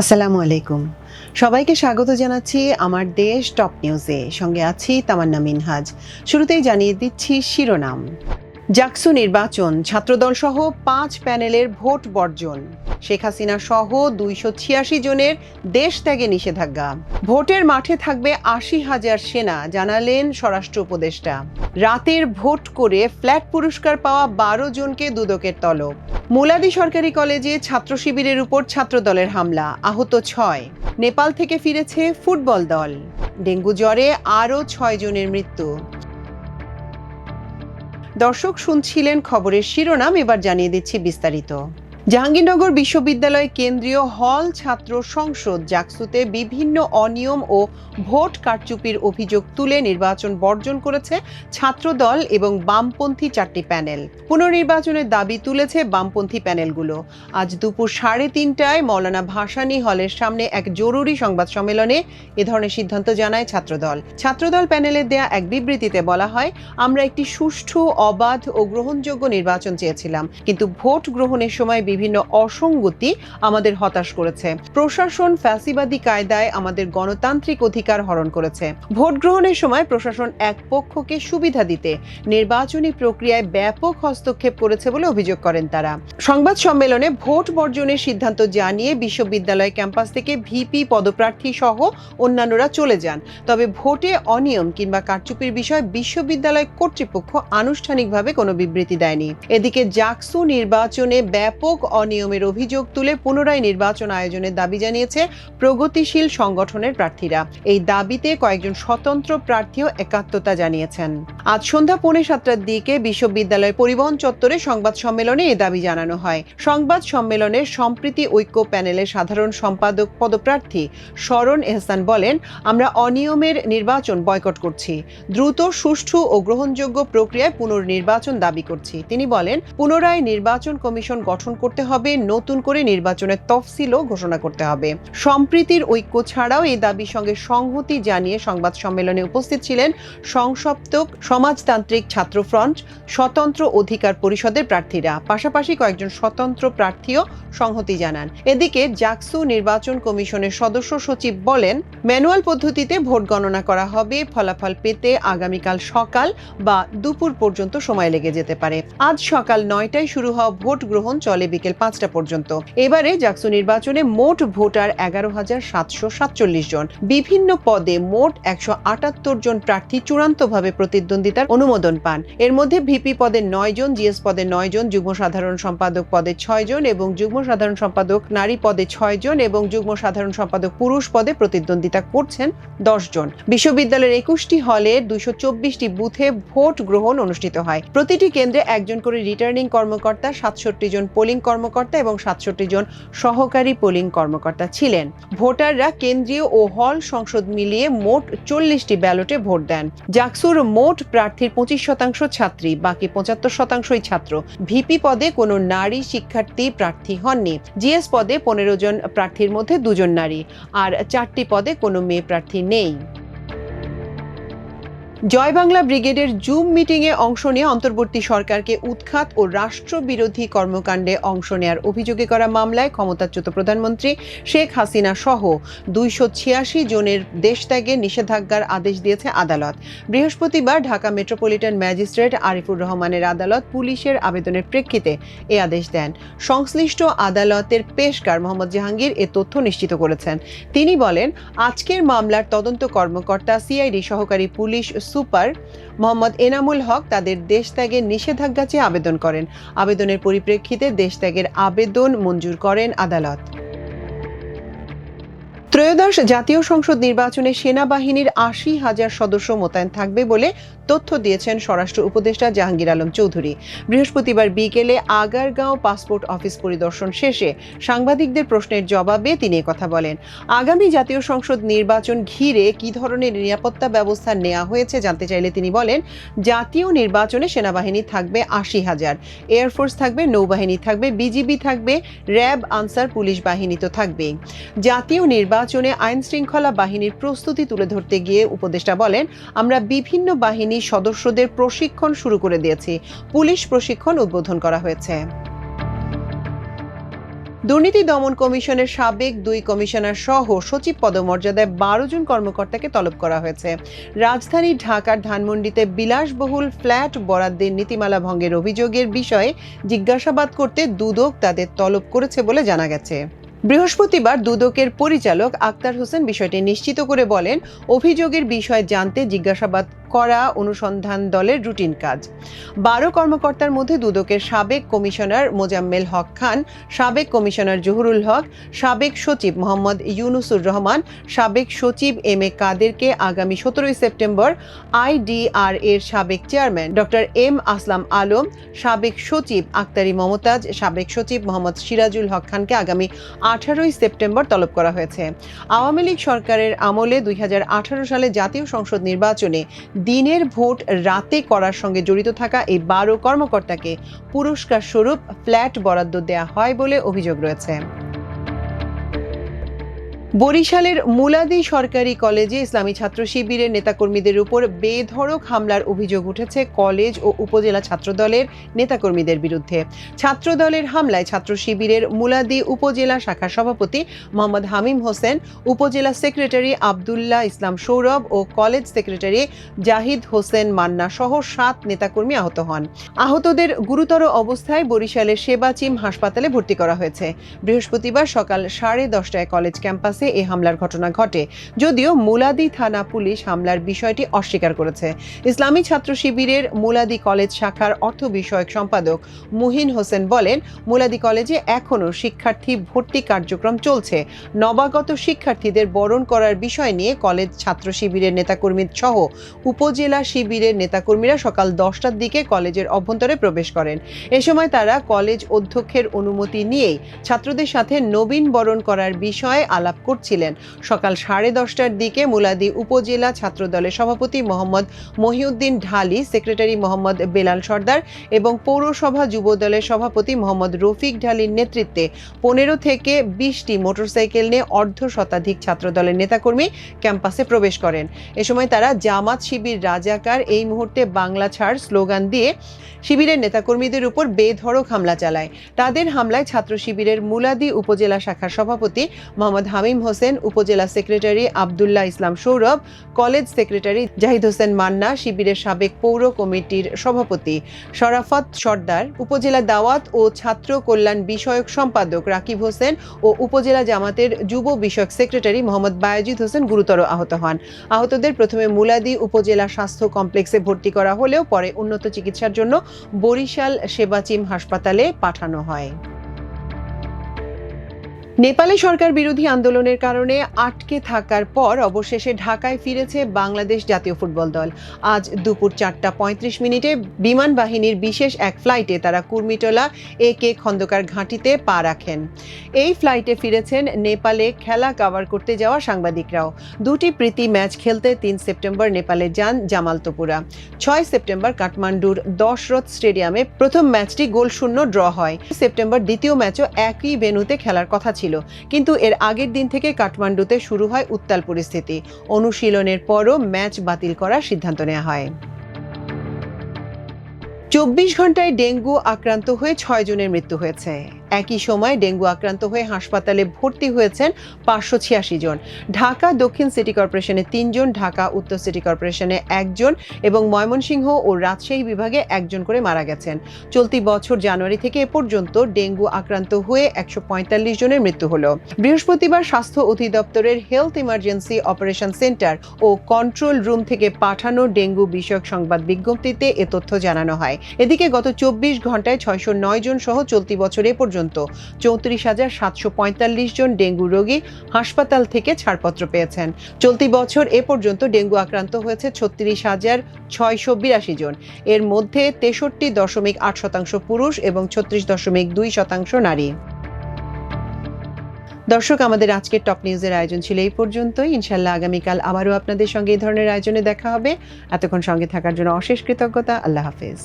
আসসালামু আলাইকুম। সবাইকে স্বাগত জানাচ্ছি আমার দেশ টপ নিউজে। সঙ্গে আছি তামান্না মিনহাজ। শুরুতেই জানিয়ে দিচ্ছি শিরোনাম। জাকসু নির্বাচন, ছাত্রদল সহ পাঁচ প্যানেলের ভোট বর্জন। শেখ হাসিনা সহ দুইশো ছিয়াশি জনের দেশ ত্যাগে নিষেধাজ্ঞা। ভোটের মাঠে থাকবে আশি হাজার সেনা, জানালেন স্বরাষ্ট্র উপদেষ্টা। রাতের ভোট করে ফ্ল্যাট পুরস্কার পাওয়া বারো জনকে দুদকের তলব। মুলাদি সরকারি কলেজে ছাত্র শিবিরের উপর ছাত্রদলের হামলা, আহত ছয়। নেপাল থেকে ফিরেছে ফুটবল দল। ডেঙ্গু জ্বরে আরও ছয় জনের মৃত্যু। দর্শক শুনছিলেন খবরের শিরোনাম এবার জানিয়ে দিচ্ছি বিস্তারিত। জাহাঙ্গীরনগর বিশ্ববিদ্যালয় কেন্দ্রীয় হল ছাত্র সংসদ জাকসুতে বিভিন্ন অনিয়ম ও ভোট কারচুপির অভিযোগ তুলে নির্বাচন বর্জন করেছে ছাত্রদল এবং বামপন্থী চারটি প্যানেল। পুনর্নির্বাচনের দাবি তুলেছে বামপন্থী প্যানেলগুলো। আজ দুপুর সাড়ে তিনটায় মৌলানা ভাসানী হলের সামনে এক জরুরি সংবাদ সম্মেলনে এ ধরনের সিদ্ধান্ত জানায় ছাত্রদল। ছাত্রদল প্যানেলের দেয়া এক বিবৃতিতে বলা হয়, আমরা একটি সুষ্ঠু, অবাধ ও গ্রহণযোগ্য নির্বাচন চেয়েছিলাম, কিন্তু ভোট গ্রহণের সময় বিভিন্ন অসঙ্গতি আমাদের হতাশ করেছে। প্রশাসন ফ্যাসিবাদী কায়দায় আমাদের গণতান্ত্রিক অধিকার হরণ করেছে। ভোট গ্রহণের সময় প্রশাসন এক পক্ষকে সুবিধা দিতে নির্বাচনী প্রক্রিয়ায় ব্যাপক হস্তক্ষেপ করেছে বলে অভিযোগ করেন তারা। সংবাদ সম্মেলনে ভোট বর্জনের সিদ্ধান্ত জানিয়ে বিশ্ববিদ্যালয় ক্যাম্পাস থেকে ভিপি পদপ্রার্থী সহ অন্যান্যরা চলে যান। তবে ভোটে অনিয়ম কিংবা কারচুপির বিষয়ে বিশ্ববিদ্যালয় কর্তৃপক্ষ আনুষ্ঠানিকভাবে কোনো বিবৃতি দেয়নি। এদিকে জাকসু নির্বাচনে ব্যাপক অনিয়মের অভিযোগ তুলে পুনরায় নির্বাচন আয়োজনের দাবি জানিয়েছে প্রগতিশীল সংগঠনের প্রার্থীরা। এই দাবিতে কয়েকজন স্বতন্ত্র প্রার্থীও একাত্মতা জানিয়েছেন। আজ সন্ধ্যা পৌনে সাতটার দিকে বিশ্ববিদ্যালয়ের পরিবহন চত্বরে সংবাদ সম্মেলনে এ দাবি জানানো হয়। সংবাদ সম্মেলনে সম্প্রীতি ঐক্য প্যানেলের সাধারণ সম্পাদক পদপ্রার্থী শরণ এহসান বলেন, আমরা অনিয়মের নির্বাচন বয়কট করছি। দ্রুত, সুষ্ঠু ও গ্রহণযোগ্য প্রক্রিয়ায় পুনর্নির্বাচন দাবি করছি। তিনি বলেন, পুনরায় নির্বাচন কমিশন গঠন করতে হবে, নতুন করে নির্বাচনের তফসিলও ঘোষণা করতে হবে। সম্প্রীতির ঐক্য ছাড়াও এই দাবির সঙ্গে সংহতি জানিয়ে সংবাদ সম্মেলনে উপস্থিত ছিলেন সংসপ্তক সমাজতান্ত্রিক ছাত্র ফ্রন্ট, স্বতন্ত্র অধিকার পরিষদের প্রার্থীরা। পাশাপাশি কয়েকজন স্বতন্ত্র প্রার্থীও সংহতি জানান। এদিকে জাকসু নির্বাচন কমিশনের সদস্য সচিব বলেন, ম্যানুয়াল পদ্ধতিতে ভোট গণনা করা হবে, ফলাফল পেতে আগামীকাল সকাল বা দুপুর পর্যন্ত সময় লেগে যেতে পারে। আজ সকাল নয়টায় শুরু হওয়া ভোট গ্রহণ চলে বিকেল পাঁচটা পর্যন্ত। এবারে জাকসু নির্বাচনে মোট ভোটার এগারো হাজার সাতশো সাতচল্লিশ জন। বিভিন্ন পদে মোট একশো আটাত্তর জন প্রার্থী চূড়ান্তভাবে প্রতিদ্বন্দ্বিতার অনুমোদন পান। এর মধ্যে ভিপি পদে নয় জন, জিএস পদে নয় জন, যুগ্ম সাধারণ সম্পাদক পদে ছয় জন এবং যুগ্ম সাধারণ সম্পাদক নারী পদে ছয় জন এবং যুগ্ম সাধারণ সম্পাদক পুরুষ পদে প্রতিদ্বন্দ্বিতা করছেন দশ জন। বিশ্ববিদ্যালয়ের একুশটি হলে দুইশো চব্বিশটি বুথে ভোট গ্রহণ অনুষ্ঠিত হয়। প্রতিটি কেন্দ্রে একজন করে রিটার্নিং কর্মকর্তা, সাতষট্টি জন পোলিং কর্মকর্তা এবং সাতষট্টি জন সহকারী পোলিং কর্মকর্তা ছিলেন। ভোটাররা কেন্দ্রীয় ও হল সংসদ মিলিয়ে মোট চল্লিশটি ব্যালটে ভোট দেন। জাকসুর মোট প্রার্থীর পঁচিশ শতাংশ ছাত্রী, বাকি পঁচাত্তর শতাংশই ছাত্র। ভিপি পদে কোনো নারী শিক্ষার্থী প্রার্থী হননি। জিএস পদে পনেরো জন প্রার্থীর মধ্যে দুজন নারী। আর চারটি পদে কোনো মেয়ে প্রার্থী নেই। জয় বাংলা ব্রিগেডের জুম মিটিংয়ে অংশ নিয়ে অন্তর্বর্তী সরকারকে উৎখাত ও রাষ্ট্রবিরোধী কর্মকাণ্ডে অংশ নেয়ার অভিযোগে করা মামলায় ক্ষমতাচ্যুত প্রধানমন্ত্রী শেখ হাসিনা সহ দুইশো ছিয়াশি জনের দেশত্যাগের নিষেধাজ্ঞার আদেশ দিয়েছে আদালত। বৃহস্পতিবার ঢাকা মেট্রোপলিটন ম্যাজিস্ট্রেট আরিফুর রহমানের আদালত পুলিশের আবেদনের প্রেক্ষিতে এ আদেশ দেন। সংশ্লিষ্ট আদালতের পেশকার মোহাম্মদ জাহাঙ্গীর এ তথ্য নিশ্চিত করেছেন। তিনি বলেন, আজকের মামলার তদন্ত কর্মকর্তা, সিআইডি সহকারী পুলিশ সুপার মোহাম্মদ এনামুল হক তাদের দেশত্যাগের নিষেধাজ্ঞা চেয়ে আবেদন করেন। আবেদনের পরিপ্রেক্ষিতে দেশত্যাগের আবেদন মঞ্জুর করেন আদালত। ত্রয়োদশ জাতীয় সংসদ নির্বাচনে সেনাবাহিনীর আশি হাজার সদস্য মোতায়েন থাকবে বলে তথ্য দিয়েছেন স্বরাষ্ট্র উপদেষ্টা জাহাঙ্গীর আলম চৌধুরী। বৃহস্পতিবার বিকেলে আগারগাঁও পাসপোর্ট অফিস পরিদর্শন শেষে সাংবাদিকদের প্রশ্নের জবাবে তিনি কথা বলেন, আগামী জাতীয় সংসদ নির্বাচন ঘিরে কি ধরনের নিরাপত্তা ব্যবস্থা নেওয়া হয়েছে জানতে চাইলে তিনি বলেন, জাতীয় নির্বাচনে সেনাবাহিনী থাকবে আশি হাজার এয়ারফোর্স থাকবে, নৌবাহিনী থাকবে, বিজিবি থাকবে, র্যাব, আনসার, পুলিশ বাহিনী তো থাকবেই। জাতীয় নির্বাচনে আইন শৃঙ্খলা বাহিনীর প্রস্তুতি তুলে ধরতে গিয়ে উপদেষ্টা বলেন, আমরা বিভিন্ন বাহিনীর সদস্যদের প্রশিক্ষণ শুরু করে দিয়েছি। পুলিশ প্রশিক্ষণ উদ্বোধন করা হয়েছে। দুর্নীতি দমন কমিশনের সাবেক দুই কমিশনার সহ সচিব পদমর্যাদায় বারো জন কর্মকর্তাকে তলব করা হয়েছে। রাজধানী ঢাকার ধানমন্ডিতে বিলাসবহুল ফ্ল্যাট বরাদ্দের নীতিমালা ভঙ্গের অভিযোগের বিষয়ে জিজ্ঞাসাবাদ করতে দুদক তাদের তলব করেছে বলে জানা গেছে। বৃহস্পতিবার দুদকের পরিচালক আক্তার হোসেন বিষয়টি নিশ্চিত করে বলেন অভিযোগের বিষয়ে জানতে জিজ্ঞাসাবাদ করা অনুসন্ধান দলের রুটিন কাজ। বারো কর্মকর্তার মধ্যে দুদকের সাবেক কমিশনার মোজাম্মেল হক খান, সাবেক কমিশনার জহুরুল হক, সাবেক সচিব মোহাম্মদ ইউনুসুর রহমান, সাবেক সচিব এম এ কাদেরকে আগামী সতেরোই সেপ্টেম্বর আইডিআর এর সাবেক chairman doctor M Aslam Alam, সাবেক সচিব আক্তারি মমতাজ, সাবেক সচিব মোহাম্মদ সিরাজুল হক খানকে আগামী আঠারোই সেপ্টেম্বর তলব করা হয়েছে। আওয়ামী লীগ সরকারের আমলে দুই হাজার আঠারো সালে জাতীয় সংসদ নির্বাচনে দিনের ভোট রাতে করার সঙ্গে জড়িত থাকা এই বারো কর্মকর্তাকে পুরস্কার স্বরূপ ফ্ল্যাট বরাদ্দ দেয়া হয় বলে অভিযোগ রয়েছে। বরিশালের মুলাদি সরকারি কলেজে ইসলামী ছাত্র শিবিরের নেতাকর্মীদের উপর বেধড়ক হামলার অভিযোগ উঠেছে কলেজ ও উপজেলা ছাত্রদলের নেতাকর্মীদের বিরুদ্ধে। ছাত্রদলের হামলায় ছাত্র শিবিরের মুলাদি উপজেলা শাখার সভাপতি মোহাম্মদ হামিম হোসেন, উপজেলা সেক্রেটারি আবদুল্লাহ ইসলাম সৌরভ ও কলেজ সেক্রেটারি জাহিদ হোসেন মান্না সহ সাত নেতাকর্মী আহত হন। আহতদের গুরুতর অবস্থায় বরিশালের সেবাচিম হাসপাতালে ভর্তি করা হয়েছে। বৃহস্পতিবার সকাল সাড়ে দশটায় কলেজ ক্যাম্পাসে এ হামলার ঘটনা ঘটে, যদিও মুলাদি থানা পুলিশ হামলার বিষয়টি অস্বীকার করেছে। ইসলামী ছাত্র শিবিরের মুলাদি কলেজ শাখার অর্থ বিষয়ক সম্পাদক মুহিন হোসেন বলেন, মুলাদি কলেজে এখনও শিক্ষার্থী ভর্তি কার্যক্রম চলছে। নবাগত শিক্ষার্থীদের বরণ করার বিষয় নিয়ে কলেজ ছাত্র শিবিরের নেতাকর্মী সহ উপজেলা শিবিরের নেতাকর্মীরা সকাল দশটার দিকে কলেজের অভ্যন্তরে প্রবেশ করেন। এ সময় তারা কলেজ অধ্যক্ষের অনুমতি নিয়েই ছাত্রদের সাথে নবীন বরণ করার বিষয়ে আলাপ করছিলেন। সকাল সাড়ে দশটার দিকে মুলাদি উপজেলা ছাত্রদলের সভাপতি মোহাম্মদ মহিউদ্দিন ঢালি, সেক্রেটারি মোহাম্মদ বেলাল সর্দার এবং পৌরসভা যুবদলের সভাপতি মোহাম্মদ রফিক ঢালির নেতৃত্বে পনেরো থেকে বিশটি মোটরসাইকেল নিয়ে অর্ধ শতাধিক ছাত্রদলের নেতাকর্মী ক্যাম্পাসে প্রবেশ করেন। এ সময় তারা জামাত শিবির রাজাকার, এই মুহূর্তে বাংলা ছাড় স্লোগান দিয়ে শিবিরের নেতাকর্মীদের উপর বেধড়ক হামলা চালায়। তাদের হামলায় ছাত্র শিবিরের মুলাদি উপজেলা শাখার সভাপতি Mohammad Hamim Hossain, upazila secretary Abdullah Islam Saurav, college secretary Zahid Hossain Manna, শিবিরের সাবেক পৌর কমিটির সভাপতি শরাফত সর্দার, উপজেলা দাওয়াত ও ছাত্র কল্যাণ বিষয়ক সম্পাদক রাকিব হোসেন ও উপজেলা জামাতের যুব বিষয়ক সেক্রেটারি মোহাম্মদ বায়াজিদ হোসেন গুরুতর আহত হন। আহতদের প্রথমে মুলাদি উপজেলা স্বাস্থ্য কমপ্লেক্সে ভর্তি করা হলেও পরে উন্নত চিকিৎসার জন্য বরিশাল সেবাচিম হাসপাতালে পাঠানো হয়। নেপালে সরকার বিরোধী আন্দোলনের কারণে আটকে থাকার পর অবশেষে ঢাকায় ফিরেছে বাংলাদেশ জাতীয় ফুটবল দল। আজ দুপুর চারটা পঁয়ত্রিশ মিনিটে বিমান বাহিনীর বিশেষ এক ফ্লাইটে তারা কুর্মিটোলা, এ কে খন্দকার ঘাঁটিতে পা রাখেন। এই ফ্লাইটে ফিরেছেন নেপালে খেলা কাভার করতে যাওয়া সাংবাদিকরাও। দুটি প্রীতি ম্যাচ খেলতে তিন সেপ্টেম্বর নেপালে যান জামাল তোপুরা। ছয় সেপ্টেম্বর কাঠমান্ডুর দশরথ স্টেডিয়ামে প্রথম ম্যাচটি গোল শূন্য ড্র হয়। সেপ্টেম্বর দ্বিতীয় ম্যাচও একই ভেন্যুতে খেলার কথা ছিল। কিন্তু এর আগের দিন থেকে কাঠমান্ডুতে শুরু হয় উত্তাল পরিস্থিতি। অনুশীলনের পরও ম্যাচ বাতিল করার সিদ্ধান্ত নেওয়া হয়। চব্বিশ ঘন্টায় ডেঙ্গু আক্রান্ত হয়ে ছয় জনের মৃত্যু হয়েছে। একই সময় ডেঙ্গু আক্রান্ত হয়ে হাসপাতালে ভর্তি হয়েছেন পাঁচশো ছিয়াশি জন। ঢাকা দক্ষিণ সিটি কর্পোরেশনে তিনজন, ঢাকা উত্তর সিটি কর্পোরেশনে একজন এবং ময়মনসিংহ ও রাজশাহী বিভাগে একজন করে মারা গেছেন। চলতি বছর জানুয়ারি থেকে এ পর্যন্ত ডেঙ্গু আক্রান্ত হয়ে একশো পঁয়তাল্লিশ জনের মৃত্যু হলো। বৃহস্পতিবার স্বাস্থ্য অধিদপ্তরের হেলথ ইমার্জেন্সি অপারেশন সেন্টার ও কন্ট্রোল রুম থেকে পাঠানো ডেঙ্গু বিষয়ক সংবাদ বিজ্ঞপ্তিতে এ তথ্য জানানো হয়। এদিকে গত চব্বিশ ঘন্টায় ছয়শো নয় জন সহ চলতি বছর এ পর্যন্ত। চৌত্রিশ হাজার সাতশো পঁয়তাল্লিশ জন ডেঙ্গু রোগী হাসপাতাল থেকে ছাড়পত্র পেয়েছেন। চলতি বছর এ পর্যন্ত ডেঙ্গু আক্রান্ত হয়েছে ছত্রিশ হাজার ছয়শো বিরাশি জন। এর মধ্যে তেষট্টি দশমিক আট শতাংশ পুরুষ এবং ছত্রিশ দশমিক দুই শতাংশ নারী। দর্শক, আমাদের আজকের টপ নিউজের আয়োজন ছিল এই পর্যন্তই। ইনশাল্লাহ আগামীকাল আবারও আপনাদের সঙ্গে এই ধরনের আয়োজনে দেখা হবে। এতক্ষণ সঙ্গে থাকার জন্য অশেষ কৃতজ্ঞতা। আল্লাহ হাফেজ।